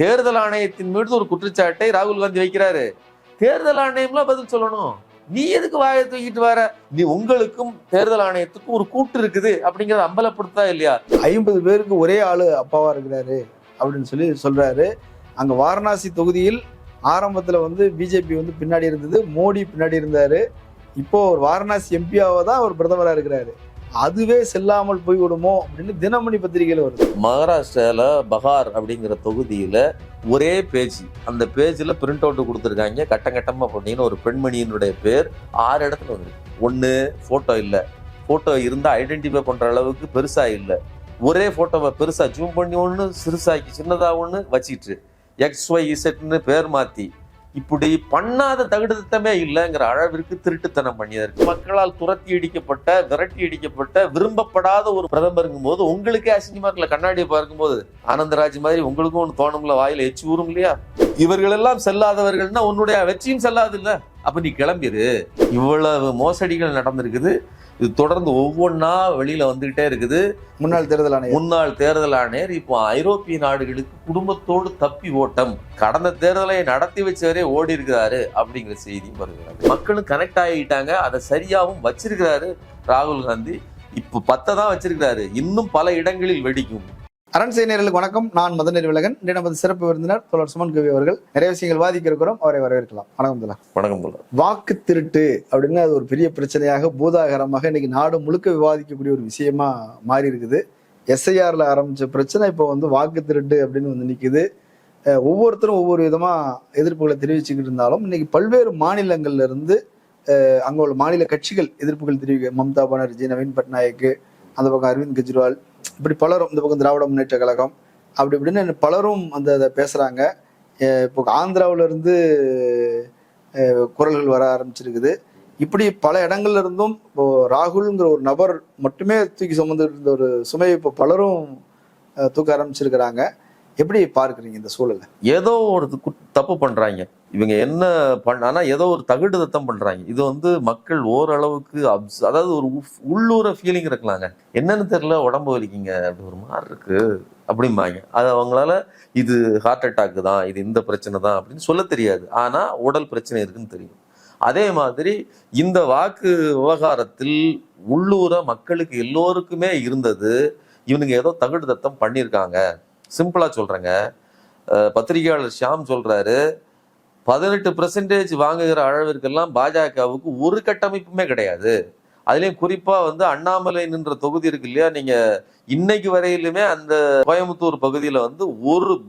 தேர்தல் ஆணையத்தின் மீது ஒரு குற்றச்சாட்டை ராகுல் காந்தி வைக்கிறாரு. தேர்தல் ஆணையம்லாம் பதில் சொல்லணும். நீ எதுக்கு வாயை தூக்கிட்டு வர? நீ உங்களுக்கும் தேர்தல் ஆணையத்துக்கும் ஒரு கூட்டு இருக்குது அப்படிங்கறத அம்பலப்படுத்தா இல்லையா? ஐம்பது பேருக்கு ஒரே ஆளு அப்பாவா இருக்கிறாரு அப்படின்னு சொல்லி சொல்றாரு. அங்க வாரணாசி தொகுதியில் ஆரம்பத்துல வந்து பிஜேபி வந்து பின்னாடி இருந்தது மோடி பின்னாடி இருந்தாரு. இப்போ ஒரு வாரணாசி எம்பியாவை தான் அவர் பிரதமரா இருக்கிறாரு. அதுவே செல்லாமல் போய் விடுமோ அப்படின்னு தினமணி பத்திரிகையில் வருது. மகாராஷ்டிரால பகார் அப்படிங்கிற தொகுதியில ஒரே பேஜ். அந்த பேஜ்ல பிரிண்ட் அவுட் கொடுத்துருக்காங்க. கட்டம் கட்டமா போட்டீங்கன்னா ஒரு பெண்மணியினுடைய பேர் ஆறு இடத்துல வந்து ஒன்று போட்டோ இல்லை. போட்டோ இருந்தால் ஐடென்டிஃபை பண்ற அளவுக்கு பெருசா இல்லை. ஒரே போட்டோவை பெருசா ஜூம் பண்ணி ஒன்று சிறுசாக்கி சின்னதாக ஒன்று வச்சிட்டு. எக்ஸ் ஒய் இசட்னு பேர் மாற்றி இப்படி பண்ணாத தகுதித்தமே இல்லைங்கிற அளவிற்கு திருட்டுத்தனம் பண்ணியதற்கு மக்களால் துரத்தி அடிக்கப்பட்ட விரட்டி அடிக்கப்பட்ட விரும்பப்படாத ஒரு பிரதமருங்கும் போது உங்களுக்கே அசிங்கமா இருக்கல கண்ணாடியை பார்க்கும்போது ஆனந்தராஜ் மாதிரி உங்களுக்கும் ஒன்று தோணும்ல வாயில எச்சி ஊறும் இல்லையா? இவர்கள் எல்லாம் செல்லாதவர்கள்னா உன்னுடைய வெற்றியும் செல்லாது இல்ல? அப்ப நீ கிளம்பிடு இவ்வளவு மோசடிகள் நடந்திருக்குது. இது தொடர்ந்து ஒவ்வொன்றா வெளியில வந்துகிட்டே இருக்குது. முன்னாள் தேர்தல் ஆணையர். முன்னாள் தேர்தல் ஆணையர் இப்போ ஐரோப்பிய நாடுகளுக்கு குடும்பத்தோடு தப்பி ஓட்டம் கடந்த தேர்தலை நடத்தி வச்சவரே ஓடி இருக்கிறாரு அப்படிங்கிற செய்தி வருகிறது. மக்களும் கனெக்ட் ஆகிட்டாங்க அதை சரியாவும் வச்சிருக்கிறாரு ராகுல் காந்தி. இப்போ பத்தை தான் வச்சிருக்கிறாரு. இன்னும் பல இடங்களில் வெடிக்கும். அரண் நேயர்களுக்கு வணக்கம். நான் மதநெறி விலகன் இன்று நமது சிறப்பு விருந்தினர் தோழர் சுமன் கவி அவர்கள். நிறைய விஷயங்கள் வாதிக்க இருக்கிறோம் அவரை வரவேற்கலாம். வணக்கம் தலா வணக்கம் தோழர். வாக்கு திருட்டு அப்படின்னு அது ஒரு பெரிய பிரச்சனையாக பூதாகரமாக இன்னைக்கு நாடு முழுக்க விவாதிக்கக்கூடிய ஒரு விஷயமா மாறி இருக்குது எஸ்ஐஆர்ல ஆரம்பிச்ச பிரச்சனை இப்போ வந்து வாக்கு திருட்டு அப்படின்னு வந்து நிக்குது. அஹ் ஒவ்வொருத்தரும் ஒவ்வொரு விதமா எதிர்ப்புகளை தெரிவிச்சுக்கிட்டு இருந்தாலும் இன்னைக்கு பல்வேறு மாநிலங்கள்ல இருந்து அங்க உள்ள மாநில கட்சிகள் எதிர்ப்புகள் தெரிவிக்க மம்தா பானர்ஜி நவீன் பட்நாயக் அந்த பக்கம் அரவிந்த் கெஜ்ரிவால் இப்படி பலரும் இந்த பக்கம் திராவிட முன்னேற்ற கழகம் அப்படி இப்படின்னு பலரும் அந்த இதை பேசுகிறாங்க இப்போ ஆந்திராவிலிருந்து குரல்கள் வர ஆரம்பிச்சிருக்குது. இப்படி பல இடங்கள்ல இருந்தும் இப்போ ராகுல்ங்கிற ஒரு நபர் மட்டுமே தூக்கி சுமந்து இருந்த ஒரு சுமையை இப்போ பலரும் தூக்க ஆரம்பிச்சிருக்கிறாங்க. எப்படி பார்க்குறீங்க இந்த சூழலை? ஏதோ ஒரு தப்பு பண்ணுறாங்க இவங்க என்ன பண்ண ஆனால் ஏதோ ஒரு தகுடு தத்தம் பண்ணுறாங்க இது வந்து மக்கள் ஓரளவுக்கு அப்ஸ் அதாவது ஒரு உஃப்- உள்ளூர ஃபீலிங் இருக்கலாங்க. என்னன்னு தெரியல உடம்பு வலிக்குங்க அப்படி ஒரு மாதிரி இருக்குது அப்படிம்பாங்க. அது அவங்களால இது ஹார்ட் அட்டாக் தான் இது இந்த பிரச்சனை தான் அப்படின்னு சொல்ல தெரியாது. ஆனால் உடல் பிரச்சனை இருக்குன்னு தெரியும். அதே மாதிரி இந்த வாக்கு விவகாரத்தில் உள்ளூர மக்களுக்கு எல்லோருக்குமே இருந்தது இவனுங்க ஏதோ தகுடு தத்தம் பண்ணியிருக்காங்க சிம்பிளா சொல்றேங்க. அஹ் பத்திரிகையாளர் ஷியாம் சொல்றாரு பதினெட்டு பெர்சன்டேஜ் வாங்குகிற அளவிற்கெல்லாம் பாஜகவுக்கு ஒரு கட்டமைப்புமே கிடையாது. அதுலயும் குறிப்பா வந்து அண்ணாமலை நின்ற தொகுதி இருக்கு இல்லையா? நீங்க இன்னைக்கு வரையிலுமே அந்த கோயம்புத்தூர் பகுதியில வந்து ஒரு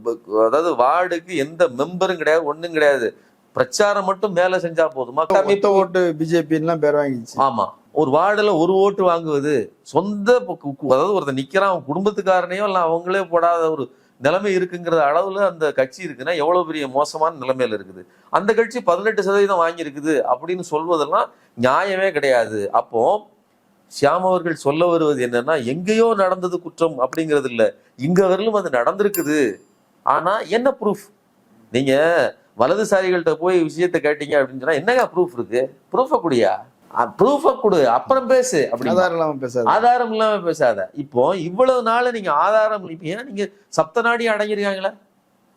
அதாவது வார்டுக்கு எந்த மெம்பரும் கிடையாது ஒண்ணும் கிடையாது. பிரச்சாரம் மட்டும் மேல செஞ்சா போதுமா? ஓட்டு பிஜேபின்லாம் பேர் வாங்கிச்சு ஆமா. ஒரு வார்டில் ஒரு ஓட்டு வாங்குவது சொந்த ப- கு- அதாவது ஒருத்தன் நிற்கிறான் அவன் குடும்பத்துக்காரனையோ இல்லை அவங்களே போடாத ஒரு நிலைமை இருக்குங்கிற அளவில் அந்த கட்சி இருக்குன்னா எவ்வளோ பெரிய மோசமான நிலைமையில் இருக்குது. அந்த கட்சி பதினெட்டு சதவீதம் வாங்கியிருக்குது அப்படின்னு சொல்வதெல்லாம் நியாயமே கிடையாது. அப்போ ஷியாம் அவர்கள் சொல்ல வருவது என்னன்னா எங்கேயோ நடந்தது குற்றம் அப்படிங்கிறது இல்லை. இங்கே வரலும் அது நடந்திருக்குது. ஆனால் என்ன ப்ரூஃப் நீங்கள் வலதுசாரிகள்கிட்ட போய் விஷயத்தை கேட்டீங்க அப்படின்னு சொன்னால் என்னங்க ப்ரூஃப் இருக்குது ப்ரூஃபை குடியா? ப்ரூஃப கொடு அப்புறம் பேசு அப்படி ஆதாரம் இல்லாம பேசாது. ஆதாரம் இல்லாம பேசாத. இப்போ இவ்வளவு நாள் நீங்க ஆதாரம் இப்ப ஏன் நீங்க சப்த நாடி அடங்கிருக்காங்களா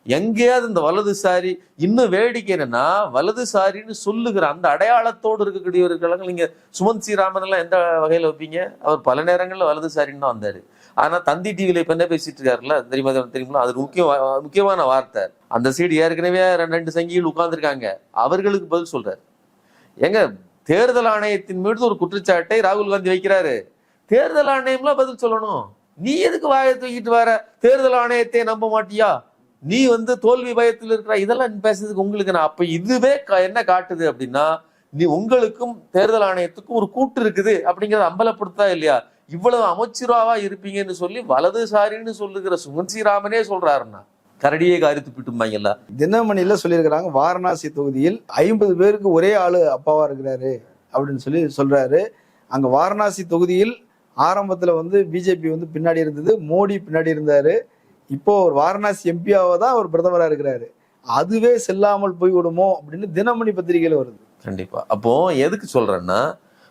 எங்கேயாவது இந்த வலதுசாரி இன்னும் வேடிக்கை என்னன்னா வலதுசாரின்னு சொல்லுகிற அந்த அடையாளத்தோடு இருக்கக்கூடியவர்கள் நீங்க சுமந்த் ஸ்ரீராமன் எல்லாம் எந்த வகையில வைப்பீங்க? அவர் பல நேரங்கள்ல வலதுசாரின்னு தான் வந்தாரு. ஆனா தந்தி டிவில இப்ப என்ன பேசிட்டு இருக்காருல்ல தெரியுமா தெரியுமா அது முக்கிய முக்கியமான வார்த்தை. அந்த சைடு ஏற்கனவே ரெண்டு ரெண்டு சங்கிகள் உட்கார்ந்துருக்காங்க. அவர்களுக்கு பதில் சொல்றாரு. எங்க தேர்தல் ஆணையத்தின் மீது ஒரு குற்றச்சாட்டை ராகுல் காந்தி வைக்கிறாரு. தேர்தல் ஆணையம்லாம் பதில் சொல்லணும். நீ எதுக்கு வாயை தூக்கிட்டு வர? தேர்தல் ஆணையத்தை நம்ப மாட்டியா? நீ வந்து தோல்வி பயத்தில் இருக்கிற இதெல்லாம் நீ பேசுறதுக்கு உங்களுக்கு நான் அப்ப இதுவே என்ன காட்டுது அப்படின்னா நீ உங்களுக்கும் தேர்தல் ஆணையத்துக்கும் ஒரு கூட்டு இருக்குது அப்படிங்கறத அம்பலப்படுத்தா இல்லையா? இவ்வளவு அமைச்சராவா இருப்பீங்கன்னு சொல்லி வலதுசாரின்னு சொல்லுகிற சுமன் ஸ்ரீராமனே சொல்றாருன்னா கரடியே காரி துப்பிட்டுமாங்கல்ல தினமணில சொல்லியிருக்கிறாங்க வாரணாசி தொகுதியில் ஐம்பது பேருக்கு ஒரே ஆளு அப்பாவா இருக்கிறாரு அப்படின்னு சொல்லி சொல்றாரு. அங்க வாரணாசி தொகுதியில் ஆரம்பத்துல வந்து பிஜேபி வந்து பின்னாடி இருந்தது மோடி பின்னாடி இருந்தாரு. இப்போ ஒரு வாரணாசி எம்பியாவை தான் அவர் பிரதமரா இருக்கிறாரு. அதுவே செல்லாமல் போய் விடுமோ அப்படின்னு தினமணி பத்திரிகையில வருது. கண்டிப்பா. அப்போ எதுக்கு சொல்றேன்னா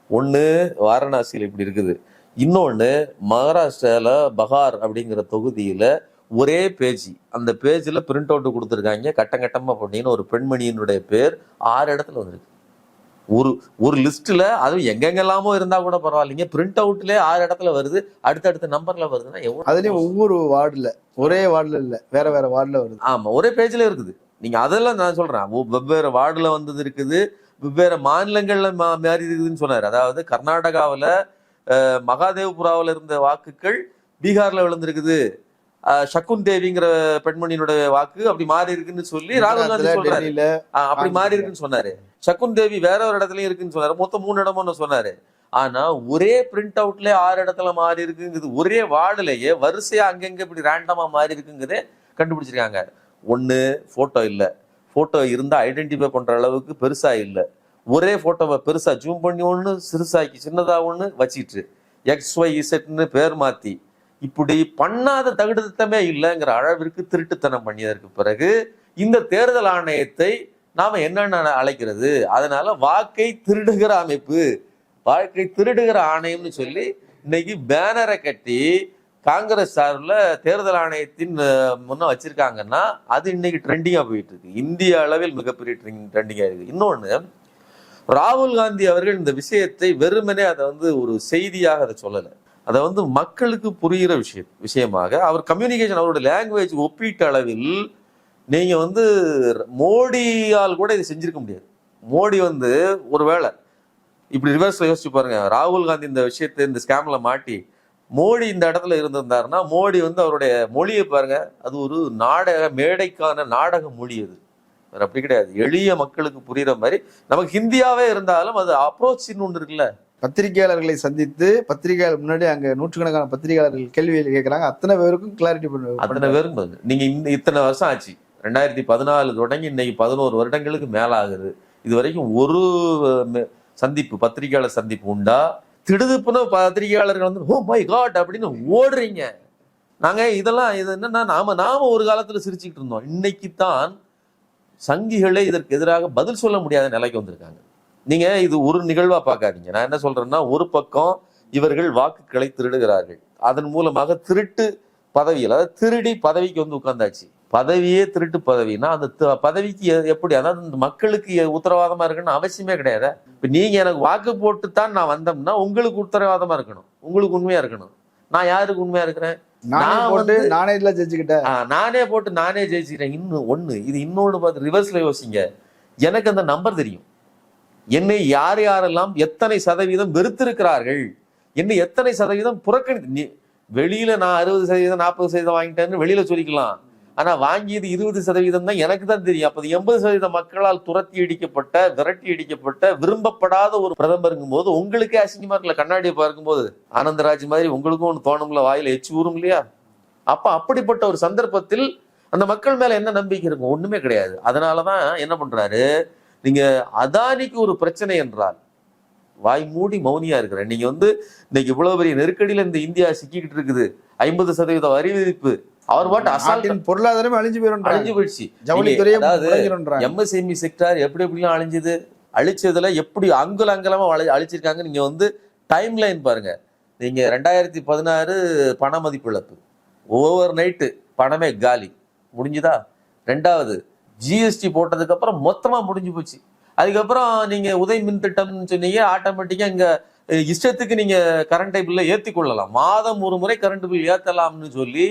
ஒண்ணு வாரணாசியில் இப்படி இருக்குது. இன்னொன்னு மகாராஷ்டிரால பகார் அப்படிங்கிற தொகுதியில ஒரே பேஜ். அந்த பேஜ்ல பிரிண்ட் அவுட் கொடுத்துருக்காங்க. கட்டம் கட்டமா போட்டீங்கன்னு ஒரு பெண்மணியினுடைய பேர் ஆறு இடத்துல வந்திருக்கு. ஒரு ஒரு லிஸ்ட்ல அதுவும் எங்கெங்கெல்லாமோ இருந்தா கூட பரவாயில்லைங்க. பிரிண்ட் அவுட்லயே ஆறு இடத்துல வருது. அடுத்தடுத்த நம்பர்ல வருதுன்னா எவ்வளவு அதுலயும் ஒவ்வொரு வார்டுல ஒரே வார்டுல இல்ல வேற வேற வார்டுல வருது. ஆமா ஒரே பேஜ்ல இருக்குது. நீங்க அதெல்லாம் நான் சொல்றேன். ஒ- வெவ்வேறு வார்டுல வந்தது இருக்குது. வெவ்வேறு மாநிலங்கள்ல மா- மாறி இருக்குதுன்னு சொன்னாரு. அதாவது கர்நாடகாவுல மகாதேவபுராவுல இருந்த வாக்குகள் பீகார்ல விழுந்திருக்குது. சகுன் தேவிங்கிற பெண்மணியினுடைய வாக்கு அப்படி மாறி இருக்குன்னு சொல்லி ராகுல் காந்தி சொல்றாரு. அப்படி மாறி. இருக்குன்னு சொன்னாரு. சகுன் தேவி வேற ஒரு இடத்துலயும் இருக்குன்னு சொன்னாரு. மொத்தம் மூணு இடமும் சொன்னாரு. ஆனா ஒரே பிரிண்ட் அவுட்ல ஆறு இடத்துல மாறி இருக்குங்கிறது ஒரே வார்டுலயே வரிசையா அங்கங்க இப்படி ரேண்டமா மாறி இருக்குங்கிறதே கண்டுபிடிச்சிருக்காங்க. ஒண்ணு போட்டோ இல்ல. போட்டோ இருந்தா ஐடென்டிஃபை பண்ற அளவுக்கு பெருசா இல்ல. ஒரே போட்டோவை பெருசா ஜூம் பண்ணி ஒண்ணு சிறுசாக்கி சின்னதா ஒண்ணு வச்சிட்டு எக்ஸ் ஒய் இசட்னு பேர் மாத்தி இப்படி பண்ணாத தகுதித்தமே இல்லைங்கிற அளவிற்கு திருட்டுத்தனம் பண்ணியதற்கு பிறகு இந்த தேர்தல் ஆணையத்தை நாம் என்னென்ன அழைக்கிறது? அதனால வாக்கை திருடுகிற அமைப்பு வாக்கை திருடுகிற ஆணையம்னு சொல்லி இன்னைக்கு பேனரை கட்டி காங்கிரஸ் சார்பில் தேர்தல் ஆணையத்தின் முன்னே முன்ன வச்சிருக்காங்கன்னா அது இன்னைக்கு ட்ரெண்டிங்காக போயிட்டு இருக்கு இந்திய அளவில் மிகப்பெரிய ட்ரெண்டிங்காக இருக்குது. இன்னொன்று ராகுல் காந்தி அவர்கள் இந்த விஷயத்தை வெறுமனே அதை வந்து ஒரு செய்தியாக அதை சொல்லலை. அதை வந்து மக்களுக்கு புரிகிற விஷயம் விஷயமாக அவர் கம்யூனிகேஷன் அவருடைய லாங்குவேஜ் ஒப்பீட்டு அளவில் நீங்கள் வந்து மோடியால் கூட இதை செஞ்சிருக்க முடியாது. மோடி வந்து ஒருவேளை இப்படி ரிவர்ஸில் யோசிச்சு பாருங்க ராகுல் காந்தி இந்த விஷயத்தை இந்த ஸ்கேமில் மாட்டி மோடி இந்த இடத்துல இருந்திருந்தாருன்னா மோடி வந்து அவருடைய மொழியை பாருங்க அது ஒரு நாடக மேடைக்கான நாடக மொழி அது. வேற அப்படி கிடையாது. எளிய மக்களுக்கு புரிகிற மாதிரி நமக்கு ஹிந்தியாவே இருந்தாலும் அது அப்ரோச்சின்னு ஒன்று இருக்குல்ல. பத்திரிகையாளர்களை சந்தித்து பத்திரிகையாளர் முன்னாடி அங்க நூற்றுக்கணக்கான பத்திரிகையாளர்கள் கேள்விகள் கேட்கறாங்க. அத்தனை பேருக்கும் கிளாரிட்டி அத்தனை பேரும் நீங்க இந்த இத்தனை வருஷம் ஆச்சு. ரெண்டாயிரத்தி பதினாலு தொடங்கி இன்னைக்கு பதினோரு வருடங்களுக்கு மேல ஆகுது இது வரைக்கும் ஒரு சந்திப்பு பத்திரிகையாளர் சந்திப்பு உண்டா? திடுதுப்புன பத்திரிகையாளர்கள் வந்து ஓ மை காட் அப்படின்னு ஓடுறீங்க. நாங்க இதெல்லாம் இது என்னன்னா நாம நாம ஒரு காலத்துல சிரிச்சுக்கிட்டு இருந்தோம். இன்னைக்கு தான் சங்கிகளே இதற்கு எதிராக பதில் சொல்ல முடியாத நிலைக்கு வந்திருக்காங்க. நீங்க இது ஒரு நிகழ்வா பார்க்காதீங்க. நான் என்ன சொல்றேன்னா ஒரு பக்கம் இவர்கள் வாக்குகளை திருடுகிறார்கள். அதன் மூலமாக திருட்டு பதவியில் அதாவது திருடி பதவிக்கு வந்து உட்கார்ந்தாச்சு. பதவியே திருட்டு பதவினா அந்த பதவிக்கு எப்படி? அதாவது இந்த மக்களுக்கு உத்தரவாதமா இருக்கணும்னு அவசியமே கிடையாது. இப்ப நீங்க எனக்கு வாக்கு போட்டு தான் நான் வந்தோம்னா உங்களுக்கு உத்தரவாதமா இருக்கணும். உங்களுக்கு உண்மையா இருக்கணும். நான் யாருக்கு உண்மையா இருக்கிறேன்? நானே போட்டு நானே ஜெயிச்சுக்கிட்டேன். நானே போட்டு நானே ஜெயிச்சுக்கிறேன். இன்னும் ஒண்ணு இது இன்னொன்னு பார்த்து ரிவர்ஸ்ல யோசிங்க. எனக்கு அந்த நம்பர் தெரியும். என்னை யார் யாரெல்லாம் எத்தனை சதவீதம் வெறுத்திருக்கிறார்கள்? என்னை எத்தனை சதவீதம் புறக்கணி நீ- வெளியில நான் அறுபது சதவீதம் நாற்பது சதவீதம் வாங்கிட்டேன்னு வெளியில சொல்லிக்கலாம். ஆனா வாங்கியது இருபது சதவீதம் தான் எனக்கு தான் தெரியும். அப்போ எண்பது சதவீத மக்களால் துரத்தி அடிக்கப்பட்ட விரட்டி அடிக்கப்பட்ட விரும்பப்படாத ஒரு பிரதமருங்கும் போது உங்களுக்கே அசிங்கமா இருக்கல கண்ணாடியை பார்க்கும்போது. ஆனந்தராஜ் மாதிரி உங்களுக்கும் ஒன்று தோணும்ல? வாயில எச்சு ஊறும் இல்லையா? அப்ப அப்படிப்பட்ட ஒரு சந்தர்ப்பத்தில் அந்த மக்கள் மேல என்ன நம்பிக்கை இருக்கும்? ஒண்ணுமே கிடையாது. அதனாலதான் என்ன பண்றாரு? நீங்க அதானிக்கு ஒரு பிரச்சனை என்றால் வாய் மூடி மௌனியா இருக்கிறேன். நீங்க வந்து இன்னைக்கு இவ்வளவு பெரிய நெருக்கடியில இந்த இந்தியா சிக்கிக்கிட்டு இருக்குது. ஐம்பது சதவீத வரி விதிப்பு அவர் பாட்டு நாட்டின் பொருளாதாரமே அழிஞ்சு போயிடும் அழிஞ்சு போயிடுச்சு. ஜவுளித்துறையே அதாவது. எம்எஸ்எம்இ செக்டார் எப்படி எப்படிலாம் அழிஞ்சுது? அழிச்சதுல எப்படி அங்குல அங்கலமா அழி அழிச்சிருக்காங்க? நீங்க வந்து டைம் லைன் பாருங்க. நீங்க ரெண்டாயிரத்தி பதினாறு பண மதிப்பு இழப்பு ஓவர் நைட்டு பணமே காலி. முடிஞ்சுதா? ரெண்டாவது ஜிஎஸ்டி போட்டதுக்கு அப்புறம் மொத்தமா முடிஞ்சு போச்சு. அதுக்கப்புறம் நீங்க உதய் மின் திட்டம்னு சொன்னீங்க ஆட்டோமேட்டிக்கா இங்க இஷ்டத்துக்கு நீங்க கரண்ட் பில்ல ஏத்தி கொள்ளலாம். மாதம் ஒரு முறை கரண்ட் பில் ஏத்தலாம்னு சொல்லி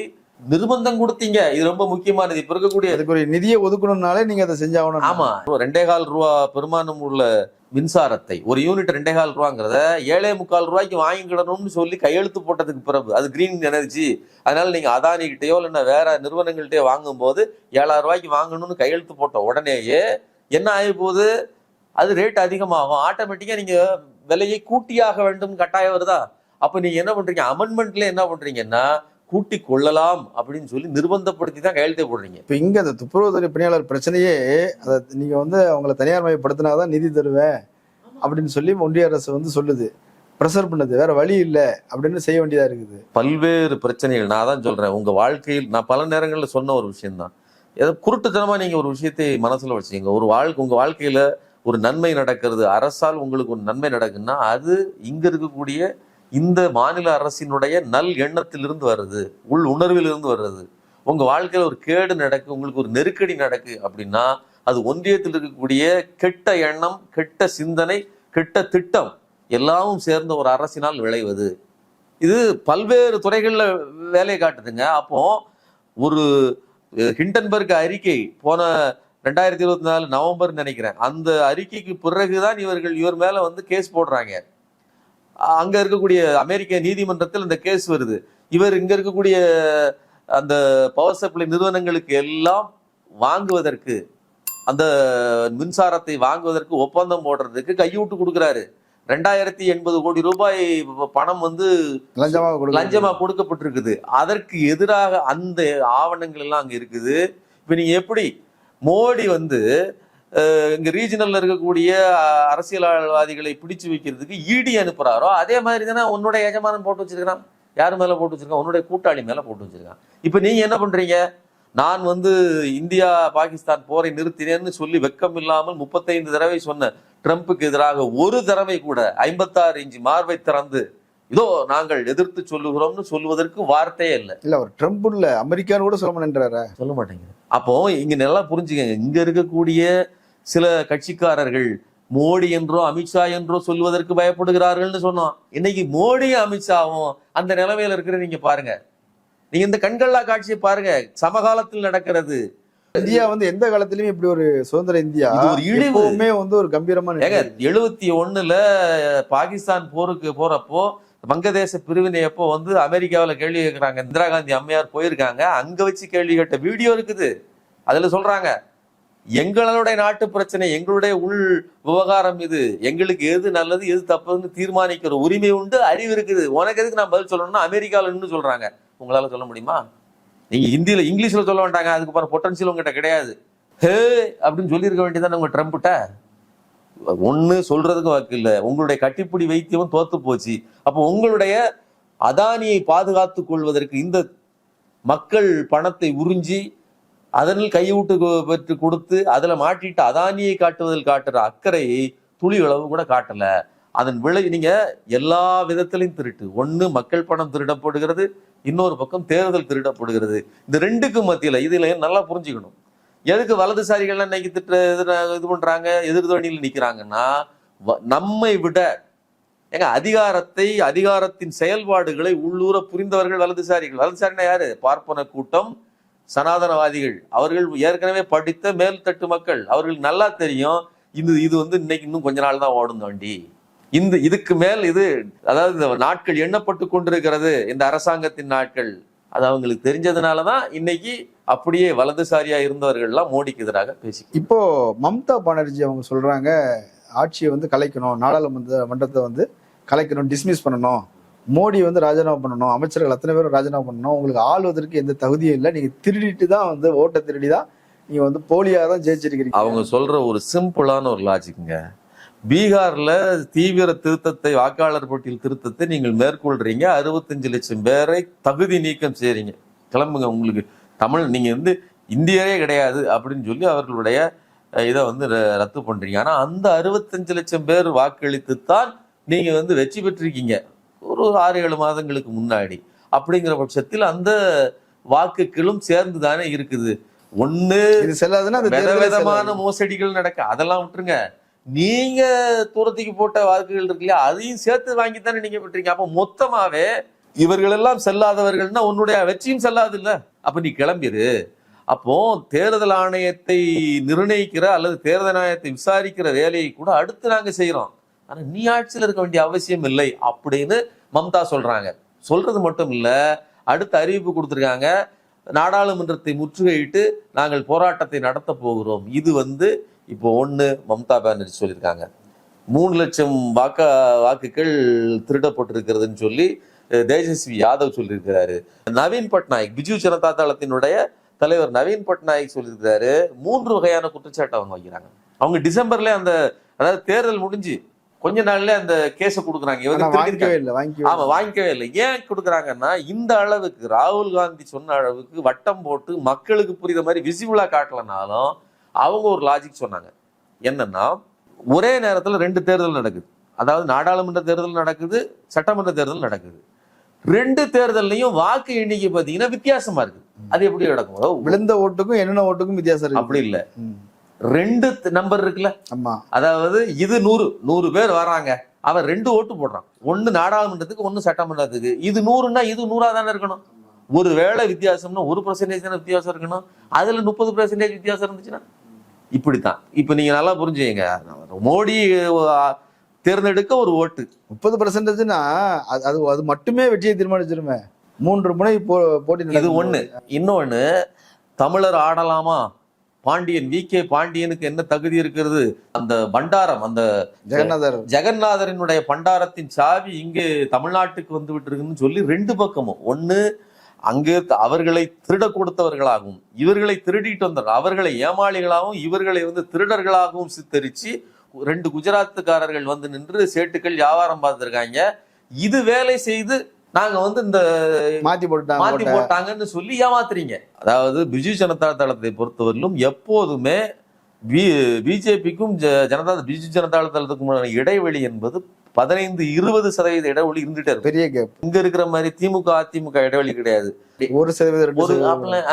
நிர்பந்தம் கொடுத்தீங்க. இது ரொம்ப முக்கியமானது. இப்ப இருக்கக்கூடிய அதுக்கு ஒரு நிதியை ஒதுக்கணும்னாலே நீங்க அதை செஞ்சாகணும் ஆமா. ரெண்டே கால் ரூபா பெருமானம் உள்ள மின்சாரத்தை. ஒரு யூனிட் ரெண்டே கால் ரூபாங்கிறத ஏழே முக்கால் ரூபாய்க்கு வாங்கிக்கிடணும்னு சொல்லி கையெழுத்து போட்டதுக்கு பிறகு அது கிரீன் எனர்ஜி அதனால நீங்க அதானிகிட்டயோ இல்லைன்னா வேற நிறுவனங்கள்கிட்டயோ வாங்கும்போது ஏழாயிரம் ரூபாய்க்கு வாங்கணும்னு கையெழுத்து போட்ட உடனேயே என்ன ஆகி போகுது அது ரேட் அதிகமாகும். ஆட்டோமேட்டிக்காக நீங்கள் விலையை கூட்டியாக வேண்டும் கட்டாயம் வருதா? அப்போ நீங்கள் என்ன பண்ணுறீங்க அமெண்ட்மெண்ட்ல என்ன பண்ணுறீங்கன்னா கூட்டி கொள்ளலாம் அப்படின்னு சொல்லி நிர்பந்தப்படுத்தி தான் கையெழுத்தே போடுறீங்க. இப்ப இங்க அந்த துப்புரவுத்துறை பணியாளர் பிரச்சனையே அதை நீங்க வந்து அவங்கள தனியார் மயப்படுத்தினாதான் நிதி தருவேன் அப்படின்னு சொல்லி ஒன்றிய அரசு வந்து சொல்லுது. ப்ரெஷர் பண்ணுது. வேற வழி இல்லை அப்படின்னு செய்ய வேண்டியதா இருக்குது. பல்வேறு பிரச்சனைகள். நான் தான் சொல்றேன். உங்க வாழ்க்கையில் நான் பல நேரங்கள்ல சொன்ன ஒரு விஷயம்தான். ஏதோ குருட்டுத்தனமா நீங்க ஒரு விஷயத்தை மனசுல வச்சீங்க ஒரு வாழ்க்கை உங்க வாழ்க்கையில ஒரு நன்மை நடக்கிறது. அரசால் உங்களுக்கு ஒரு நன்மை நடக்குன்னா அது இங்க இருக்கக்கூடிய இந்த மாநில அரசினுடைய நல் எண்ணத்திலிருந்து வருது உள் உணர்விலிருந்து வருது. உங்கள் வாழ்க்கையில் ஒரு கேடு நடக்கு உங்களுக்கு ஒரு நெருக்கடி நடக்கு அப்படின்னா அது ஒன்றியத்தில் இருக்கக்கூடிய கெட்ட எண்ணம் கெட்ட சிந்தனை கெட்ட திட்டம் எல்லாமும் சேர்ந்த ஒரு அரசினால் விளைவது. இது பல்வேறு துறைகளில் வேலையை காட்டுதுங்க. அப்போ ஒரு ஹிண்டன்பர்க் அறிக்கை போன ரெண்டாயிரத்தி இருபத்தி நாலு நவம்பர் நினைக்கிறேன். அந்த அறிக்கைக்கு பிறகுதான் இவர்கள் இவர் மேல வந்து கேஸ் போடுறாங்க. அங்க இருக்கக்கூடிய அமெரிக்க நீதிமன்றத்தில் இந்த கேஸ் வருது. இவர் இங்க இருக்கக்கூடிய அந்த பவர் சப்ளை நிறுவனங்களுக்கு எல்லாம் வாங்குவதற்கு அந்த மின்சாரத்தை வாங்குவதற்கு ஒப்பந்தம் போடுறதுக்கு கையூட்டு கொடுக்குறாரு. ரெண்டாயிரத்தி எண்பது கோடி ரூபாய் பணம் வந்து லஞ்சமா கொடுக்க லஞ்சமா கொடுக்கப்பட்டிருக்குது. அதற்கு எதிராக அந்த ஆவணங்கள் எல்லாம் அங்க இருக்குது. இப்ப நீங்க எப்படி மோடி வந்து இங்க ரீஜனல்ல இருக்கக்கூடிய அரசியல்வாதிகளை பிடிச்சு வைக்கிறதுக்கு இடி அனுப்புறாரோ அதே மாதிரி தானே உன்னோட எஜமானன் போட்டு வச்சிருக்கான். யார் மேல போட்டு வச்சிருக்கான்? உன்னுடைய கூட்டாளி மேல போட்டு வச்சிருக்கான். இப்ப நீங்க என்ன பண்றீங்க? நான் வந்து இந்தியா பாகிஸ்தான் போரை நிறுத்தினேன்னு சொல்லி வெக்கம் இல்லாமல் முப்பத்தைந்து தடவை சொன்ன ட்ரம்புக்கு எதிராக ஒரு தடவை கூட ஐம்பத்தாறு இன்ச்சு மார்பை திறந்து இதோ நாங்கள் எதிர்த்து சொல்லுகிறோம்னு சொல்வதற்கு வார்த்தையே இல்லை. இல்ல அவர் ட்ரம்ப் இல்ல அமெரிக்கான்னு கூட சொல்ல மாட்டேன்றாரு. சொல்ல மாட்டேங்குது அப்போ இங்க நல்லா புரிஞ்சுக்கங்க. இங்க இருக்கக்கூடிய சில கட்சிக்காரர்கள் மோடி என்றோ அமித்ஷா என்றோ சொல்வதற்கு பயப்படுகிறார்கள்னு சொன்னோம். இன்னைக்கு மோடியும் அமித்ஷாவும் அந்த நிலைமையில இருக்கிற நீங்க பாருங்க. நீங்க இந்த கண்கள்ளா காட்சியை பாருங்க. சமகாலத்தில் நடக்கிறது. இந்தியா வந்து எந்த காலத்திலயும் இப்படி ஒரு சுதந்திர இந்தியா ஒரு இழிவு. எப்பவுமே வந்து ஒரு கம்பீரமான ஏங்க எழுபத்தி ஒண்ணுல பாகிஸ்தான் போருக்கு போறப்போ வங்கதேச பிரிவினை அப்போ வந்து அமெரிக்காவுல கேள்வி கேட்கறாங்க இந்திரா காந்தி அம்மையார் போயிருக்காங்க. அங்க வச்சு கேள்வி கேட்ட வீடியோ இருக்குது. அதுல சொல்றாங்க. எங்களுடைய நாட்டு பிரச்சனை எங்களுடைய உள் விவகாரம் இது. எங்களுக்கு எது நல்லது எது தப்புன்னு தீர்மானிக்கிற உரிமை உண்டு அறிவு இருக்குது. உனக்கு எதுக்கு நான் பதில் சொல்லணும்னா அமெரிக்கால நின்னு சொல்றாங்க. உங்களால சொல்ல முடியுமா? நீங்க ஹிந்தியில இங்கிலீஷ்ல சொல்ல வேண்டாங்க. அதுக்கப்புறம் பொட்டன்சியல் உங்ககிட்ட கிடையாது. ஹே அப்படின்னு சொல்லியிருக்க வேண்டியதானே உங்க ட்ரம்ப்கிட்ட ஒன்று சொல்றதுக்கு வாக்கு இல்லை. உங்களுடைய கட்டிப்பிடி வைத்தியமும் தோத்து போச்சு. அப்போ உங்களுடைய அதானியை பாதுகாத்துக் கொள்வதற்கு இந்த மக்கள் பணத்தை உறிஞ்சி அதனில் கையூட்டு பெற்று கொடுத்து அதில் மாட்டிட்டு அதானியை காட்டுவதில் காட்டுற அக்கறையை துளி அளவு கூட காட்டலை. அதன் விளை நீங்கள் எல்லா விதத்திலையும் திருட்டு. ஒன்று மக்கள் பணம் திருடப்படுகிறது இன்னொரு பக்கம் தேர்தல் திருடப்படுகிறது. இந்த ரெண்டுக்கும் மத்தியில் இதில் நல்லா புரிஞ்சுக்கணும். எதுக்கு வலதுசாரிகள்லாம் இன்னைக்கு திட்ட இது பண்ணுறாங்க எதிர்தோணியில் நிற்கிறாங்கன்னா வ- நம்மை விட ஏங்க அதிகாரத்தை அதிகாரத்தின் செயல்பாடுகளை உள்ளூர புரிந்தவர்கள் வலதுசாரிகள். வலதுசாரினா யாரு? பார்ப்பன கூட்டம் சனாதனவாதிகள் அவர்கள் ஏற்கனவே படித்த மேல்தட்டு மக்கள் அவர்களுக்கு நல்லா தெரியும் இது இது வந்து இன்னைக்கு இன்னும் கொஞ்ச நாள் தான் ஓடும் வண்டி இந்த இதுக்கு மேல் இது அதாவது இந்த நாட்கள் எண்ணப்பட்டு கொண்டிருக்கிறது இந்த அரசாங்கத்தின் நாட்கள் அது அவங்களுக்கு தெரிஞ்சதுனால தான் இன்னைக்கு அப்படியே வலதுசாரியா இருந்தவர்கள்லாம் மோடிக்கு எதிராக பேசி இப்போ மம்தா பானர்ஜி அவங்க சொல்றாங்க ஆட்சியை வந்து கலைக்கணும் நாடாளுமன்ற மன்றத்தை வந்து கலைக்கணும் டிஸ்மிஸ் பண்ணணும். மோடி வந்து ராஜினாமா பண்ணணும் அமைச்சர்கள் அத்தனை பேரும் ராஜினாமா பண்ணணும் உங்களுக்கு ஆளுவதற்கு எந்த தகுதியும் இல்லை. நீங்க திருடிட்டு தான் வந்து ஓட்டை திருடி தான் நீங்க வந்து போலியாக தான் ஜெயிச்சிருக்கிறீங்க. அவங்க சொல்ற ஒரு சிம்பிளான ஒரு லாஜிக்குங்க பீகாரில் தீவிர திருத்தத்தை வாக்காளர் பட்டியல் திருத்தத்தை நீங்கள் மேற்கொள்றீங்க. அறுபத்தஞ்சு லட்சம் பேரை தகுதி நீக்கம் செய்கிறீங்க கிளம்புங்க உங்களுக்கு தமிழ் நீங்கள் வந்து இந்தியரே கிடையாது அப்படின்னு சொல்லி அவர்களுடைய இதை வந்து ர- ரத்து பண்ணுறீங்க ஆனால் அந்த அறுபத்தஞ்சு லட்சம் பேர் வாக்களித்து தான் நீங்கள் வந்து வெற்றி பெற்றிருக்கீங்க. ஒரு ஆறு ஏழு மாதங்களுக்கு முன்னாடி. அப்படிங்கிற பட்சத்தில் அந்த வாக்குகளும் சேர்ந்து தானே இருக்குது. ஒண்ணு இது செல்லாதுன்னா வித விதமான. மோசடிகள் நடக்க அதெல்லாம் விட்டுருங்க. நீங்க தூரத்துக்கு போட்ட வாக்குகள் இருக்கு இல்லையா அதையும் சேர்த்து வாங்கித்தானே நீங்க பெற்றீங்க அப்ப மொத்தமாவே இவர்கள் எல்லாம் செல்லாதவர்கள்னா உன்னுடைய வெற்றியும் செல்லாது இல்ல அப்ப நீ கிளம்பிரு. அப்போ தேர்தல் ஆணையத்தை நிர்ணயிக்கிற அல்லது தேர்தல் ஆணையத்தை விசாரிக்கிற வேலையை கூட அடுத்து நாங்க செய்யறோம் ஆனால் நீ ஆட்சியில் இருக்க வேண்டிய அவசியம் இல்லை அப்படின்னு மம்தா சொல்கிறாங்க சொல்கிறது மட்டும் இல்லை அடுத்த அறிவிப்பு கொடுத்துருக்காங்க. நாடாளுமன்றத்தை முற்றுகையிட்டு நாங்கள் போராட்டத்தை நடத்த போகிறோம். இது வந்து இப்போ ஒன்று மம்தா பானர்ஜி சொல்லியிருக்காங்க. மூணு லட்சம் வாக்க வாக்குகள் திருடப்பட்டிருக்கிறதுன்னு சொல்லி தேஜஸ்வி யாதவ் சொல்லியிருக்கிறாரு. நவீன் பட்நாயக் பிஜு ஜனதா தளத்தினுடைய தலைவர் நவீன் பட்நாயக் சொல்லியிருக்கிறாரு. மூன்று வகையான குற்றச்சாட்டை அவங்க வைக்கிறாங்க. அவங்க டிசம்பர்ல அந்த அதாவது தேர்தல் முடிஞ்சு கொஞ்ச நாள்ல அந்த கேஸை கொடுக்குறாங்க. இவங்க வாங்கிக்கவே இல்லை ஆமா வாங்கிக்கவே இல்லை. ஏன் கொடுக்குறாங்கன்னா இந்த அளவுக்கு ராகுல் காந்தி சொன்ன அளவுக்கு வட்டம் போட்டு மக்களுக்கு புரியுற மாதிரி விசிபிளா காட்டலனாலும் அவங்க ஒரு லாஜிக் சொன்னாங்க. என்னன்னா ஒரே நேரத்துல ரெண்டு தேர்தல் நடக்குது. அதாவது நாடாளுமன்ற தேர்தல் நடக்குது சட்டமன்ற தேர்தல் நடக்குது. ரெண்டு தேர்தல்லையும் வாக்கு எண்ணிக்கை பார்த்தீங்கன்னா வித்தியாசமா இருக்கு. அது எப்படி நடக்கும்? விழுந்த ஓட்டுக்கும் என்னென்ன ஓட்டுக்கும் வித்தியாசம் இருக்கு. அப்படி இல்ல. ரெண்டு நம்பர் இருக்குல்ல? ஆமா. அதாவது இது நூறு நூறு பேர் வராங்க. அவன் ரெண்டு ஓட்டு போடுறான். ஒண்ணு நாடாளுமன்றத்துக்கு ஒண்ணு சட்டமன்றத்துக்கு. இது நூறுன்னா இது நூறா தானே இருக்கணும்? ஒரு வேளை வித்தியாசம்னா ஒரு பர்சன்டேஜ் தானே வித்தியாசம் இருக்கணும்? அதுல முப்பது பர்சன்டேஜ் வித்தியாசம் இருந்துச்சுன்னா? இப்படித்தான். இப்ப நீங்க நல்லா புரிஞ்சுங்க மோடி தேர்ந்தெடுக்க ஒரு ஓட்டு. முப்பது பர்சன்டேஜ்னா அது அது அது மட்டுமே வெற்றியை தீர்மானிச்சிருமே. மூன்று முனை போ போட்டி இது ஒண்ணு. இன்னொன்னு தமிழர் ஆடலாமா? பாண்டியன் வி. கே. பாண்டியனுக்கு என்ன தகுதி இருக்கிறது? அந்த பண்டாரம் அந்த ஜெகநாதர். ஜெகநாதரனுடைய பண்டாரத்தின் சாவி இங்கே தமிழ்நாட்டுக்கு வந்து விட்டுருக்குன்னு சொல்லி ரெண்டு பக்கமும். ஒண்ணு அங்கு அவர்களை திருட கொடுத்தவர்களாகவும் இவர்களை திருடிட்டு வந்தார் அவர்களை ஏமாளிகளாகவும் இவர்களை வந்து திருடர்களாகவும் சித்தரிச்சு ரெண்டு குஜராத்துக்காரர்கள் வந்து நின்று சேட்டுக்கள் வியாபாரம் பார்த்திருக்காங்க. இது வேலை செய்து நாங்க வந்து இந்த மாத்தி போட்டுட்டாங்க மாத்தி. போட்டாங்கன்னு சொல்லி ஏமாத்துறீங்க. அதாவது பிஜு ஜனதா தளத்தை பொறுத்தவரையிலும் எப்போதுமே பிஜேபிக்கும் ஜனதா பிஜு ஜனதா தளத்துக்கும் இடைவெளி என்பது பதினைந்து இருபது சதவீத இடைவெளி இருந்துட்டே இருக்கும். பெரிய கேப் இங்க இருக்கிற மாதிரி திமுக அதிமுக இடைவெளி கிடையாது. ஒரு சதவீதம் ஒரு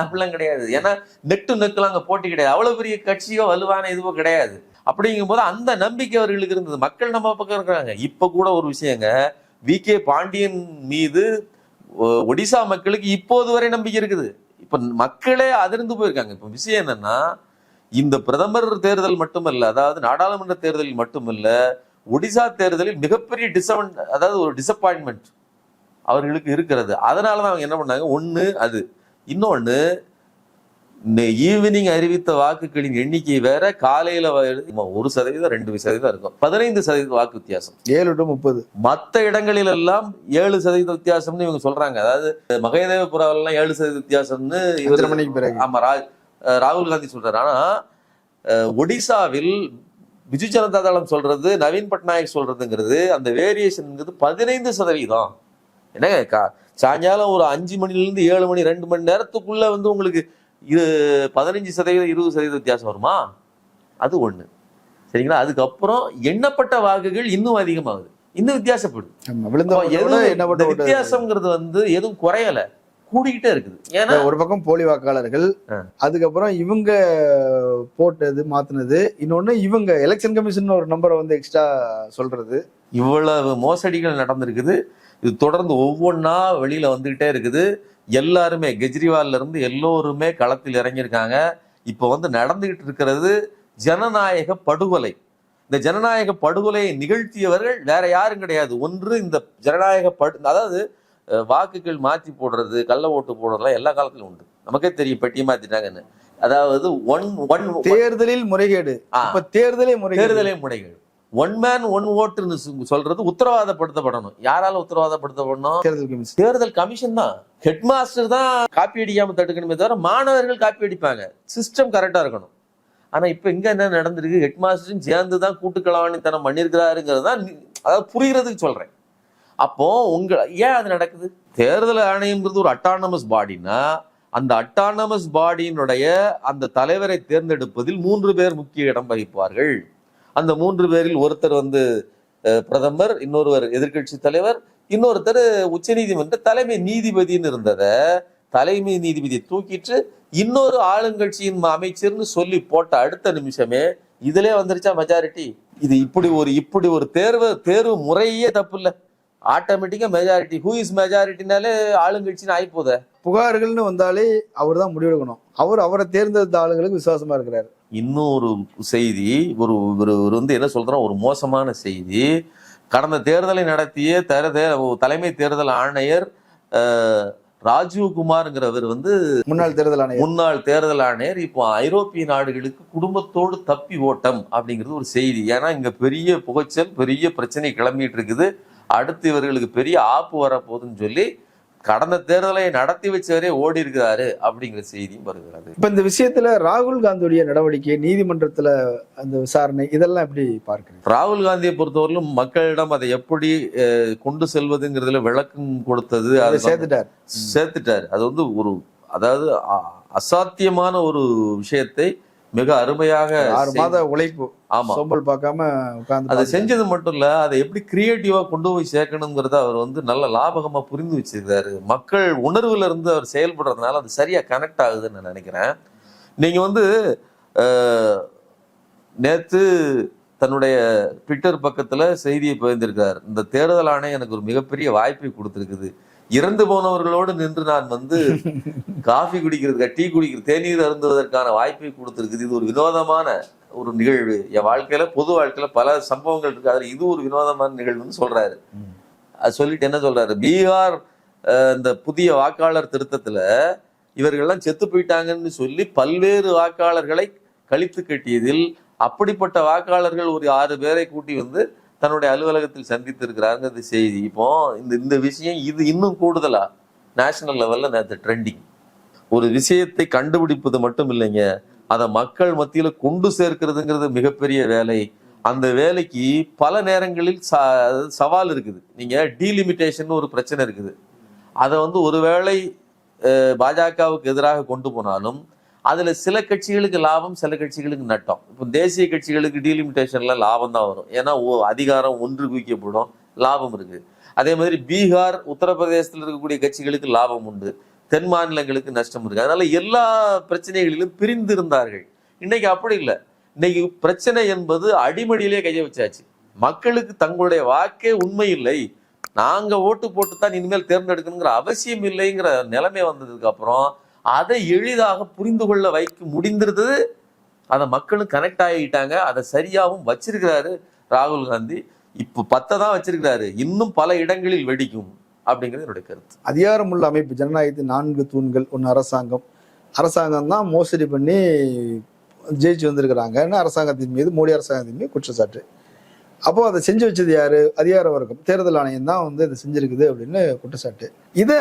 அப்படிலாம் கிடையாது. ஏன்னா நெட்டு நெக்குலாம் அங்க போட்டி கிடையாது. அவ்வளவு பெரிய கட்சியோ வலுவான இதுவோ கிடையாது. அப்படிங்கும்போது அந்த நம்பிக்கை அவர்களுக்கு இருந்தது. மக்கள் நம்ம பக்கம் இருக்கிறாங்க. இப்ப கூட ஒரு விஷயங்க வி கே பாண்டியன் மீது ஒ- ஒடிசா மக்களுக்கு இப்போது வரை நம்பிக்கை இருக்குது. இப்போ மக்களே அதிர்ந்து போயிருக்காங்க. இப்போ விஷயம் என்னன்னா இந்த பிரதமர் தேர்தல் மட்டுமல்ல அதாவது நாடாளுமன்ற தேர்தலில் மட்டுமல்ல ஒடிசா தேர்தலில் மிகப்பெரிய டிசவன் அதாவது ஒரு டிசப்பாயின்மெண்ட் அவர்களுக்கு இருக்கிறது. அதனாலதான் அவங்க என்ன பண்ணாங்க? ஒன்று அது. இன்னொன்று ஈவினிங் அறிவித்த வாக்குகளின் எண்ணிக்கை வேற காலையில ஒரு சதவீதம் ரெண்டு சதவீதம் இருக்கும். பதினைந்து சதவீத வாக்கு வித்தியாசம். ஏழு டு முப்பது. மத்த இடங்களில் எல்லாம் ஏழு சதவீத வித்தியாசம்னு இவங்க சொல்றாங்க. அதாவது மகேதேவபுராவெல்லாம் ஏழு சதவீத வித்தியாசம்னு இவர் மணிக்கு பிறகு. ஆமா ராகுல் காந்தி சொல்றாரு. ஆனா ஒடிசாவில் பிஜு ஜனதா தளம் சொல்றது நவீன் பட்நாயக் சொல்றதுங்கிறது அந்த வேரியேஷன்ங்கிறது பதினைந்து சதவீதம். என்னங்க சாயங்காலம் ஒரு அஞ்சு மணில இருந்து ஏழு மணி ரெண்டு மணி நேரத்துக்குள்ள வந்து உங்களுக்கு இது பதினஞ்சு சதவீதம் இருபது சதவீதம் வித்தியாசம் வருமா? அது ஒண்ணு. சரிங்களா? அதுக்கப்புறம் எண்ணப்பட்ட வாக்குகள் இன்னும் அதிகமாகுது. இன்னும் வித்தியாசப்படுது. வித்தியாசம்ங்கிறது வந்து எதுவும் குறையல. கூடிக்கிட்டே இருக்குது. ஏன்னா ஒரு பக்கம் போலி வாக்காளர்கள். அதுக்கப்புறம் இவங்க போட்டது மாத்துனது இன்னொன்னு இவங்க எலெக்ஷன் கமிஷன் ஒரு நம்பரை வந்து எக்ஸ்ட்ரா சொல்றது. இவ்வளவு மோசடிகள் நடந்திருக்குது. இது தொடர்ந்து ஒவ்வொன்றா வெளியில வந்துகிட்டே இருக்குது. எல்லாருமே கெஜ்ரிவால்ல இருந்து எல்லோருமே களத்தில் இறங்கியிருக்காங்க. இப்போ வந்து நடந்துகிட்டு இருக்கிறது ஜனநாயக படுகொலை. இந்த ஜனநாயக படுகொலையை நிகழ்த்தியவர்கள் வேற யாரும் கிடையாது. ஒன்று இந்த ஜனநாயக படு அதாவது வாக்குகள் மாற்றி போடுறது கள்ள ஓட்டு போடுறதுலாம் எல்லா காலத்திலும் உண்டு. நமக்கே தெரியும் பெட்டி மாத்திட்டாங்கன்னு. அதாவது ஒன் ஒன் தேர்தலில் முறைகேடு. தேர்தலே முறைகேடு. ஒன் மேன் ஒன் ஓட்டுன்னு சொல்றது உத்தரவாதப்படுத்தப்படணும். யாரால உத்தரவாதப்படுத்தப்படணும்? தேர்தல் கமிஷன் தேர்தல் கமிஷன் தான். ஹெட் மாஸ்டர் தான் காப்பி அடிக்காம தடுக்கணுமே தவிர மாணவர்கள் காப்பி அடிப்பாங்க. சிஸ்டம் கரெக்டா இருக்கணும். ஆனா இப்ப இங்க என்ன நடந்திருக்கு? ஹெட் மாஸ்டரும் சேர்ந்து தான் கூட்டுக்களவாணித்தனம் பண்ணியிருக்கிறாருங்கிறது தான் அதாவது புரிகிறதுக்கு சொல்றேன். அப்போ உங்க ஏன் அது நடக்குது? தேர்தல் ஆணையம்ங்கிறது ஒரு அட்டானமஸ் பாடினா அந்த அட்டானமஸ் பாடியினுடைய அந்த தலைவரை தேர்ந்தெடுப்பதில் மூன்று பேர் முக்கிய இடம் வகிப்பார்கள். அந்த மூன்று பேரில் ஒருத்தர் வந்து பிரதமர் இன்னொருவர் எதிர்க்கட்சி தலைவர் இன்னொருத்தர் உச்சநீதிமன்ற தலைமை நீதிபதின்னு இருந்தத தலைமை நீதிபதியை தூக்கிட்டு இன்னொரு ஆளுங்கட்சியின் அமைச்சர்னு சொல்லி போட்ட அடுத்த நிமிஷமே இதுலயே வந்துருச்சா மெஜாரிட்டி இது இப்படி ஒரு இப்படி ஒரு தேர்வு தேர்வு முறையே தப்பு இல்ல ஆட்டோமேட்டிக்கா மெஜாரிட்டி ஹூ இஸ் மெஜாரிட்டினாலே ஆளுங்கட்சின்னு ஆயிப்போதே. புகார்கள்னு வந்தாலே அவர் தான் முடிவெடுக்கணும். அவர் அவரை தேர்ந்தெடுத்த ஆளுங்களுக்கு விசுவாசமா இருக்கிறாரு. இன்னொரு செய்தி ஒரு ஒரு வந்து என்ன சொல்றோம் ஒரு மோசமான செய்தி. கடந்த தேர்தலை நடத்திய தலைமை தேர்தல் ஆணையர் அஹ், ராஜீவ் குமார்ங்கிறவர் வந்து முன்னாள் தேர்தல் ஆணையர். முன்னாள் தேர்தல் ஆணையர் இப்போ ஐரோப்பிய நாடுகளுக்கு குடும்பத்தோடு தப்பி ஓட்டம் அப்படிங்கிறது ஒரு செய்தி. ஏன்னா இங்க பெரிய புகைச்சல் பெரிய பிரச்சனை கிளம்பிட்டு இருக்குது. அடுத்து இவர்களுக்கு பெரிய ஆப்பு வரப்போகுதுன்னு சொல்லி கடந்த தேர்தலை நடத்தி வச்சவரே ஓடி இருக்கிறாரு அப்படிங்கிற செய்தியும் வருகிறது. இப்ப இந்த விஷயத்துல ராகுல் காந்தியுடைய நடவடிக்கை நீதிமன்றத்துல அந்த விசாரணை இதெல்லாம் எப்படி பார்க்கிறீங்க? ராகுல் காந்தியை பொறுத்தவரையிலும் மக்களிடம் அதை எப்படி கொண்டு செல்வதுங்கிறதுல விளக்கம் கொடுத்தது அதை சேர்த்துட்டார். சேர்த்துட்டாரு. அது வந்து ஒரு அதாவது அசாத்தியமான ஒரு விஷயத்தை மிக அருமையாக ஆறு மாத உழைப்பு ஆமா. சோம்பல் பார்க்காம உட்கார்ந்து அதை. செஞ்சது மட்டும் இல்ல அதை எப்படி கிரியேட்டிவா கொண்டு போய் சேர்க்கணுங்கிறத அவர் வந்து நல்ல லாபகமா புரிந்து வச்சிருக்காரு. மக்கள் உணர்வுல இருந்து அவர் செயல்படுறதுனால அது சரியா கனெக்ட் ஆகுதுன்னு நான் நினைக்கிறேன். நீங்க வந்து நேத்து தன்னுடைய ட்விட்டர் பக்கத்துல செய்தியை பகிர்ந்திருக்கார். இந்த தேர்தல் ஆணையம் எனக்கு ஒரு மிகப்பெரிய வாய்ப்பை கொடுத்திருக்குது. இறந்து போனவர்களோடு நின்று நான் வந்து காஃபி குடிக்கிறதுக்கு டீ குடிக்கிற தேநீர் அருந்துவதற்கான வாய்ப்பை கொடுத்திருக்குது. இது ஒரு வினோதமான ஒரு நிகழ்வு. என் வாழ்க்கையில பொது வாழ்க்கையில பல சம்பவங்கள் இருக்கு. அதுல இது ஒரு வினோதமான நிகழ்வுன்னு சொல்றாரு. அது சொல்லிட்டு என்ன சொல்றாரு? பீகார் இந்த புதிய வாக்காளர் திருத்தத்துல இவர்கள்லாம் செத்து போயிட்டாங்கன்னு சொல்லி பல்வேறு வாக்காளர்களை கழித்து கட்டியதில் அப்படிப்பட்ட வாக்காளர்கள் ஒரு ஆறு பேரை கூட்டி வந்து தன்னுடைய அலுவலகத்தில் சந்தித்திருக்கிறாருங்கிறது செய்தி. இப்போ இந்த இந்த விஷயம் இது இன்னும் கூடுதலா? நேஷனல் லெவல்ல நேற்று ட்ரெண்டிங் ஒரு விஷயத்தை கண்டுபிடிப்பது மட்டும் இல்லைங்க. அதை மக்கள் மத்தியில கொண்டு சேர்க்கிறதுங்கிறது மிகப்பெரிய வேலை. அந்த வேலைக்கு பல நேரங்களில் சவால் இருக்குது. நீங்க டீலிமிட்டேஷன் ஒரு பிரச்சனை இருக்குது. அதை வந்து ஒருவேளை பாஜகவுக்கு எதிராக கொண்டு போனாலும் அதில் சில கட்சிகளுக்கு லாபம் சில கட்சிகளுக்கு நட்டம். இப்போ தேசிய கட்சிகளுக்கு டீலிமிட்டேஷனில் லாபம் தான் வரும். ஏன்னா ஓ- அதிகாரம் ஒன்று குவிக்கப்படும். லாபம் இருக்குது அதே மாதிரி பீகார் உத்தரப்பிரதேசத்தில் இருக்கக்கூடிய கட்சிகளுக்கு லாபம் உண்டு. தென் மாநிலங்களுக்கு நஷ்டம் இருக்குது அதனால் எல்லா பிரச்சனைகளிலும் பிரிந்து இருந்தார்கள் இன்னைக்கு அப்படி இல்லை. இன்னைக்கு பிரச்சனை என்பது அடிமடியிலே கைய வச்சாச்சு. மக்களுக்கு தங்களுடைய வாக்கே உண்மை இல்லை. நாங்கள் ஓட்டு போட்டு தான் இனிமேல் தேர்ந்தெடுக்கணுங்கிற அவசியம் இல்லைங்கிற நிலைமை வந்ததுக்கு அப்புறம் அதை எளிதாக புரிந்து கொள்ள வைக்க முடிந்திருந்தது. அதை மக்களும் கனெக்ட் ஆகிட்டாங்க. அதை சரியாகவும் வச்சிருக்கிறாரு ராகுல் காந்தி. இப்போ பத்தை தான் வச்சிருக்கிறாரு. இன்னும் பல இடங்களில் வெடிக்கும் அப்படிங்கிறது என்னுடைய கருத்து. அதிகாரமுள்ள அமைப்பு ஜனநாயகத்தின் நான்கு தூண்கள் ஒன்று அரசாங்கம். அரசாங்கம் தான் மோசடி பண்ணி ஜெயிச்சு வந்திருக்கிறாங்கன்னு அரசாங்கத்தின் மீது மோடி அரசாங்கத்தின் மீது குற்றச்சாட்டு. அப்போ அதை செஞ்சு வச்சது யாரு? அதிகார வர்க்கம். தேர்தல் ஆணையம் தான் வந்து இதை செஞ்சிருக்குது அப்படின்னு குற்றச்சாட்டு. இதை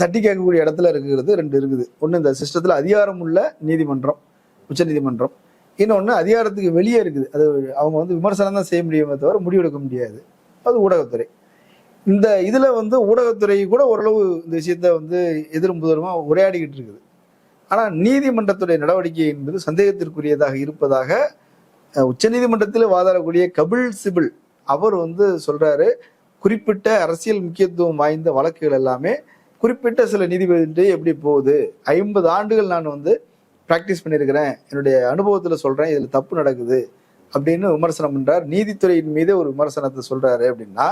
தட்டி கேட்கக்கூடிய இடத்துல இருக்கிறது ரெண்டு இருக்குது. ஒன்று இந்த சிஸ்டத்தில் அதிகாரம் உள்ள நீதிமன்றம் உச்சநீதிமன்றம் இன்னொன்று அதிகாரத்துக்கு வெளியே இருக்குது. அது அவங்க வந்து விமர்சனம் தான் செய்ய முடியுமே தவிர முடிவெடுக்க முடியாது. அது ஊடகத்துறை. இந்த இதில் வந்து ஊடகத்துறை கூட ஓரளவு இந்த விஷயத்த வந்து எதிரும் புதிருமா உரையாடிக்கிட்டு இருக்குது. ஆனால் நீதிமன்றத்துடைய நடவடிக்கை என்பது சந்தேகத்திற்குரியதாக இருப்பதாக உச்சநீதிமன்றத்தில் வாதாடக்கூடிய கபில் சிபில் அவர் வந்து சொல்றாரு. குறிப்பிட்ட அரசியல் முக்கியத்துவம் வாய்ந்த வழக்குகள் எல்லாமே குறிப்பிட்ட சில நீதிபதி எப்படி போகுது? ஐம்பது ஆண்டுகள் நான் வந்து ப்ராக்டிஸ் பண்ணியிருக்கிறேன் என்னுடைய அனுபவத்தில் சொல்கிறேன் இதில் தப்பு நடக்குது அப்படின்னு விமர்சனம் பண்ணுறார் நீதித்துறையின் மீது ஒரு விமர்சனத்தை சொல்கிறாரு அப்படின்னா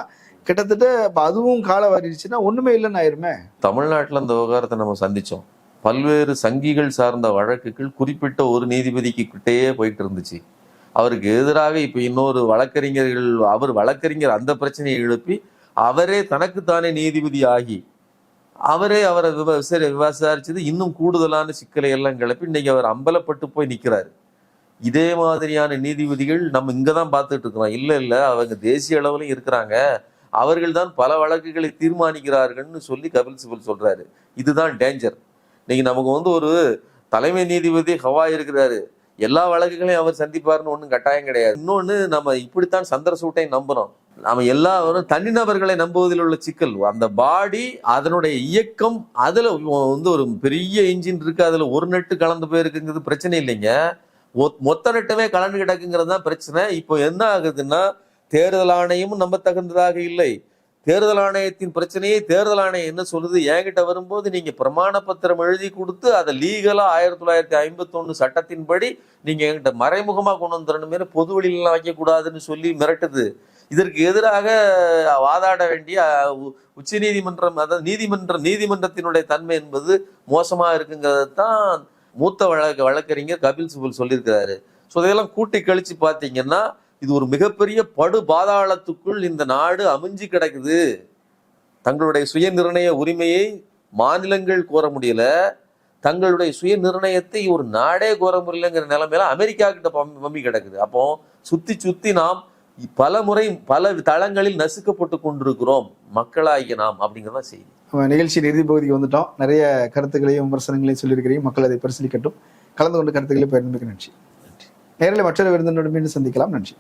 கிட்டத்தட்ட இப்போ அதுவும் கால வாரிடுச்சுன்னா ஒன்றுமே இல்லைன்னு ஆயிருமே. தமிழ்நாட்டில் அந்த விவகாரத்தை நம்ம சந்தித்தோம் பல்வேறு சங்கிகள் சார்ந்த வழக்குகள் குறிப்பிட்ட ஒரு நீதிபதிக்கு கிட்டேயே போயிட்டு இருந்துச்சு. அவருக்கு எதிராக இப்போ இன்னொரு வழக்கறிஞர்கள் அவர் வழக்கறிஞர் அந்த பிரச்சனையை எழுப்பி அவரே தனக்குத்தானே நீதிபதி ஆகி அவரே அவரை விவ- விசாரி விசாரிச்சது இன்னும் கூடுதலான சிக்கலை எல்லாம் கிளப்பி இன்னைக்கு அவர் அம்பலப்பட்டு போய் நிற்கிறாரு இதே மாதிரியான நீதிபதிகள் நம்ம இங்க தான் பார்த்துட்டு இருக்கிறோம் இல்லை இல்லை அவங்க தேசிய அளவுலயும் இருக்கிறாங்க. அவர்கள் தான் பல வழக்குகளை தீர்மானிக்கிறார்கள்னு சொல்லி கபில் சிபல் சொல்றாரு. இதுதான் டேஞ்சர் இன்னைக்கு நமக்கு வந்து ஒரு தலைமை நீதிபதி ஹவா இருக்கிறாரு. எல்லா வழக்குகளையும் அவர் சந்திப்பாருன்னு ஒன்றும் கட்டாயம் கிடையாது. இன்னொன்று நம்ம இப்படித்தான் சந்திரசூட்டை நம்புறோம். நாம் எல்லாரும் தனிநபர்களை நம்புவதில் உள்ள சிக்கல். அந்த பாடி அதனுடைய இயக்கம் அதில் வந்து ஒரு பெரிய இன்ஜின் இருக்குது அதுல ஒரு நெட்டு கலந்து போயிருக்குங்கிறது பிரச்சனை இல்லைங்க. மொத்த நெட்டுமே கலந்து கிடக்குங்கிறது தான் பிரச்சனை. இப்போ என்ன ஆகுதுன்னா தேர்தல் ஆணையமும் நம்பத்தகுந்ததாக இல்லை. தேர்தல் ஆணையத்தின் பிரச்சனையை தேர்தல் ஆணையம் என்ன சொல்லுது? என்கிட்ட வரும்போது நீங்க பிரமாண பத்திரம் எழுதி கொடுத்து அதை லீகலா ஆயிரத்தி தொள்ளாயிரத்தி ஐம்பத்தொன்னு சட்டத்தின்படி நீங்க என்கிட்ட மறைமுகமா கொண்டு வந்துடணுமே பொது வெளியிலாம் வைக்கக்கூடாதுன்னு சொல்லி மிரட்டுது. இதற்கு எதிராக வாதாட வேண்டிய உச்ச நீதிமன்றம் அதாவது நீதிமன்றம் நீதிமன்றத்தினுடைய தன்மை என்பது மோசமா இருக்குங்கிறது தான் மூத்த வழக்கு வழக்கறிஞர் கபில் சிபல் சொல்லியிருக்கிறாரு. ஸோ இதெல்லாம் கூட்டி கழிச்சு பார்த்தீங்கன்னா இது ஒரு மிகப்பெரிய படு பாதாளத்துக்குள் இந்த நாடு அமைஞ்சு கிடக்குது. தங்களுடைய சுய நிர்ணய உரிமையை மாநிலங்கள் கோர முடியல. தங்களுடைய சுய நிர்ணயத்தை ஒரு நாடே கோர முடியலங்கிற நிலைமையில அமெரிக்கா கிட்ட பம்- பம்பி கிடக்குது. அப்போ சுத்தி சுத்தி நாம் பல முறை பல தளங்களில் நசுக்கப்பட்டு கொண்டிருக்கிறோம். மக்களாகிய நாம் அப்படிங்கிறதா செய்தி. நிகழ்ச்சியின் இறுதி பகுதிக்கு வந்துட்டோம். நிறைய கருத்துக்களையும் விமர்சனங்களையும் சொல்லியிருக்கிறீங்க. மக்கள் அதை பரிசீலிக்கட்டும். கலந்து கொண்டு கருத்துக்களை பகிர்ந்தமைக்கு நன்றி. நேரில் மற்றொரு விருந்தினருடன் மீண்டும் சந்திக்கலாம். நன்றி.